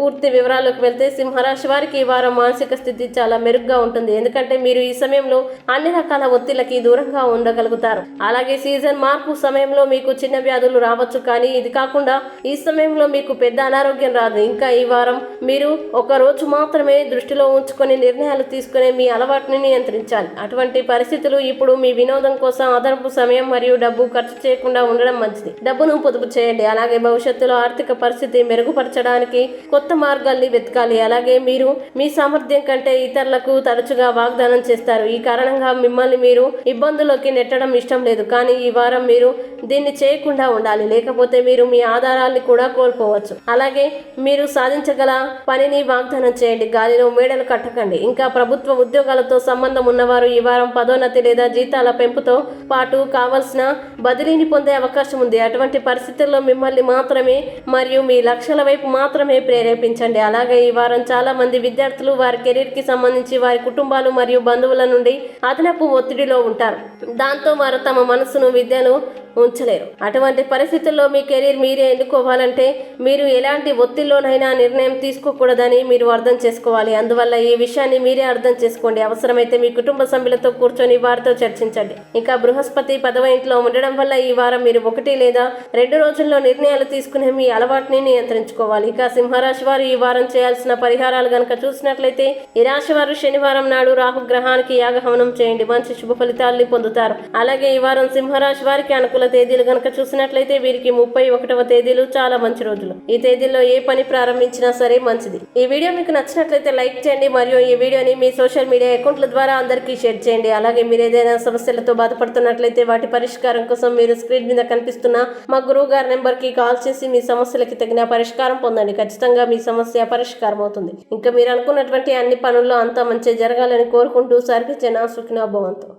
పూర్తి వివరాలకు వెళ్తే సింహరాశి వారికి ఈ వారం మానసిక స్థితి చాలా మెరుగ్గా ఉంటుంది. ఎందుకంటే మీరు ఈ సమయంలో అన్ని రకాల ఒత్తిళ్ళకి దూరంగా ఉండగలుగుతారు. అలాగే సీజన్ మార్పు సమయంలో మీకు చిన్న వ్యాధులు రావచ్చు. కానీ ఇది కాకుండా ఈ సమయంలో మీకు పెద్ద అనారోగ్యం రాదు. ఇంకా ఈ వారం మీరు ఒక రోజు మాత్రమే దృష్టిలో ఉంచుకొని నిర్ణయాలు తీసుకునే మీ అలవాటుని నియంత్రించాలి. అటువంటి పరిస్థితులు ఇప్పుడు మీ వినోదం కోసం అదనపు సమయం మరియు డబ్బు ఖర్చు చేయకుండా ఉండడం మంచిది. డబ్బును పొదుపు చేయండి. అలాగే భవిష్యత్తులో ఆర్థిక పరిస్థితి మెరుగుపరచడానికి కొత్త కొత్త మార్గాల్ని వెతకాలి. అలాగే మీరు మీ సామర్థ్యం కంటే ఇతరులకు తరచుగా వాగ్దానం చేస్తారు. ఈ కారణంగా మిమ్మల్ని మీరు ఇబ్బందుల్లోకి నెట్టడం ఇష్టం లేదు. కానీ ఈ వారం మీరు దీన్ని చేయకుండా ఉండాలి. లేకపోతే మీరు మీ ఆధారాల్ని కూడా కోల్పోవచ్చు. అలాగే మీరు సాధించగల పనిని వాగ్దానం చేయండి. గాలిలో మేడలు కట్టకండి. ఇంకా ప్రభుత్వ ఉద్యోగాలతో సంబంధం ఉన్నవారు ఈ వారం పదోన్నతి లేదా జీతాల పెంపుతో పాటు కావలసిన బదిలీని పొందే అవకాశం ఉంది. అటువంటి పరిస్థితుల్లో మిమ్మల్ని మాత్రమే మరియు మీ లక్ష్యాల వైపు మాత్రమే నేర్పించండి అలాగే ఈ వారం చాలా మంది విద్యార్థులు వారి కెరీర్కి సంబంధించి వారి కుటుంబాలు మరియు బంధువుల నుండి అదనపు ఒత్తిడిలో ఉంటారు. దాంతో వారు తమ మనసును విద్యను ఉంచలేరు. అటువంటి పరిస్థితుల్లో మీ కెరీర్ మీరే ఎన్నుకోవాలంటే మీరు ఎలాంటి ఒత్తిడిలోనైనా నిర్ణయం తీసుకోకూడదని మీరు అర్థం చేసుకోవాలి. అందువల్ల ఈ విషయాన్ని మీరే అర్థం చేసుకోండి. అవసరమైతే మీ కుటుంబ సభ్యులతో కూర్చొని వారితో చర్చించండి. ఇంకా బృహస్పతి పదవ ఇంట్లో ఉండడం వల్ల ఈ వారం మీరు ఒకటి లేదా రెండు రోజుల్లో నిర్ణయాలు తీసుకునే మీ అలవాటుని నియంత్రించుకోవాలి. ఇక సింహరాశి వారు ఈ వారం చేయాల్సిన పరిహారాలు గనక చూసినట్లయితే ఈ రాశి వారు శనివారం నాడు రాహు గ్రహానికి యాగహవనం చేయండి. మంచి శుభ ఫలితాల్ని పొందుతారు. అలాగే ఈ వారం సింహరాశి వారికి అనుకూల తేదీలు గనక చూసినట్లయితే వీరికి ముప్పై ఒకటవ తేదీలు చాలా మంచి రోజులు. ఈ తేదీల్లో ఏ పని ప్రారంభించినా సరే మంచిది. ఈ వీడియో మీకు నచ్చినట్లయితే లైక్ చేయండి మరియు ఈ వీడియోని మీ సోషల్ మీడియా అకౌంట్ల ద్వారా అందరికీ షేర్ చేయండి. అలాగే మీరు ఏదైనా సమస్యలతో బాధపడుతున్నట్లయితే వాటి పరిష్కారం కోసం మీరు స్క్రీన్ మీద కనిపిస్తున్న మా గురువు గారి నెంబర్కి కాల్ చేసి మీ సమస్యలకి తగిన పరిష్కారం పొందండి. ఖచ్చితంగా మీ సమస్య పరిష్కారం అవుతుంది ఇంకా మీరు అనుకున్నటువంటి అన్ని పనుల్లో అంతా మంచి జరగాలని కోరుకుంటూ సర్వే జన సుఖినోభవంతో